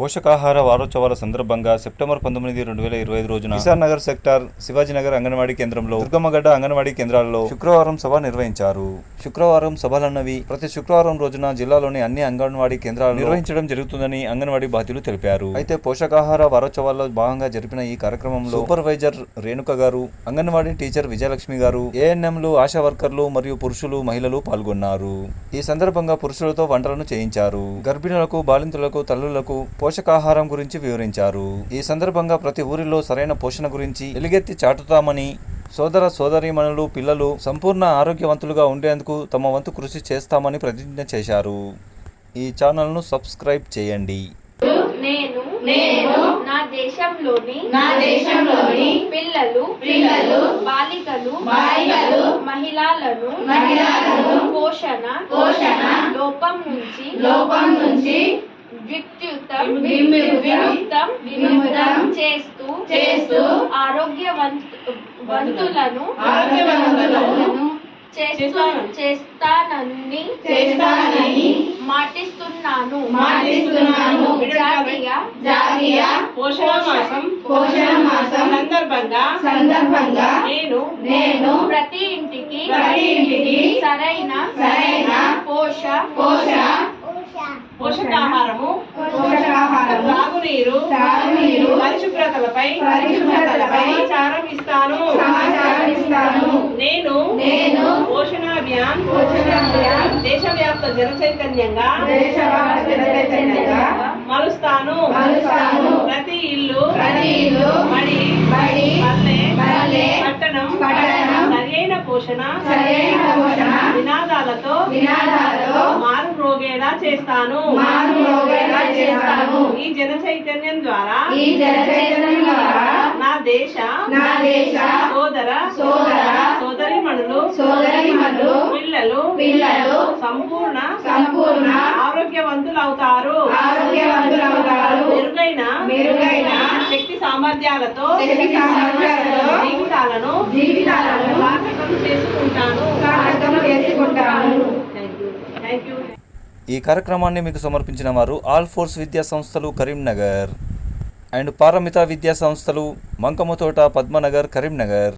పోషకాహార వారోత్సవాల సందర్భంగా సెప్టెంబర్ పంతొమ్మిది రెండు వేల ఇరవై ఐదు రోజున కిసాన్ నగర్ సెక్టార్ శివాజీనగర్ అంగన్వాడీ కేంద్రంలో దుర్గమ్మగడ్డ అంగన్వాడీ కేంద్రాల్లో శుక్రవారం సభ నిర్వహించారు. శుక్రవారం సభలన్నవి ప్రతి శుక్రవారం రోజున జిల్లాలోని అన్ని అంగన్వాడీ కేంద్రాలు నిర్వహించడం జరుగుతుందని అంగన్వాడీ బాధ్యులు తెలిపారు. అయితే పోషకాహార వారోత్సవాల్లో భాగంగా జరిపిన ఈ కార్యక్రమంలో సూపర్వైజర్ రేణుక గారు అంగన్వాడీ టీచర్ విజయలక్ష్మి గారు ఏఎన్ఎంలు ఆశా వర్కర్లు మరియు పురుషులు మహిళలు పాల్గొన్నారు. ఈ సందర్భంగా పురుషులతో వంటలను చేయించారు. గర్భిణులకు బాలింతులకు తల్లులకు పోషకాహారం గురించి వివరించారు. ఈ సందర్భంగా ప్రతి ఊరిలో సరైన పోషణ గురించి ఎలుగెత్తి చాటుతామని సోదర సోదరీమణులు పిల్లలు సంపూర్ణ ఆరోగ్యవంతులుగా ఉండేందుకు తమ వంతు కృషి చేస్తామని ప్రతిజ్ఞ చేశారు. ఈ ఛానల్ను సబ్స్క్రైబ్ చేయండి. నేను నేను నా దేశంలోని నా దేశంలోని పిల్లలు పిల్లలు బాలికలు బాలికలు మహిళలను మహిళలను పోషణ పోషణ లోపం నుంచి లోపం నుంచి విద్యుత్తం విముక్తం విముక్తం విముక్తం చేస్తూ చేస్తూ ఆరోగ్యవంతులను ఆరోగ్యవంతులను చేస్తూ చేస్తానని చేస్తానని మాటిస్తున్నాను మాటిస్తున్నాను. జాతీయ జాతీయ పోషణ మాసం పోషణ మాసం సందర్భంగా సందర్భంగా నేను నేను ప్రతి ఇంటికి ప్రతి ఇంటికి సరైన సరైన పోష పోషణ పోషకాహారము పోషకాహారము తాగునీరు తాగునీరు పరిశుభ్రతలపై పరిశుభ్రతలపై సమాచారం ఇస్తాను సమాచారం ఇస్తాను నేను నేను పోషణాభియాన్ పోషణాభియాన్ దేశవ్యాప్త జన చైతన్యంగా దేశవ్యాప్త చైతన్యంగా మలుస్తాను మలుస్తాను. ప్రతి ఇల్లు ప్రతి ఇల్లు బడి బడి పల్లె పల్లె పట్టణం పట్టణం సరైన పోషణ సరైన పోషణ నినాదాలతో నినాదాలతో మారు మ్రోగేలా చేస్తాను మారు మ్రోగేలా చేస్తాను. జన చైతన్యం ద్వారా ఈ జన చైతన్యం ద్వారా నా దేశ నా దేశ సోదర సోదర సోదరిమణులు సోదరీమణులు పిల్లలు పిల్లలు సంపూర్ణ సంపూర్ణ ఆరోగ్యవంతులవుతారు. ఆరోగ్యవంతులవుతారు. మెరుగైన మెరుగైన శక్తి సామర్థ్యాలతో శక్తి సామర్థ్యాలతో జీవితాలను జీవితాలను ఈ కార్యక్రమాన్ని మీకు సమర్పించిన వారు ఆల్ ఫోర్స్ విద్యా సంస్థలు కరీంనగర్ అండ్ పారమిత విద్యా సంస్థలు మంకమ్మతోట పద్మనగర్ కరీంనగర్.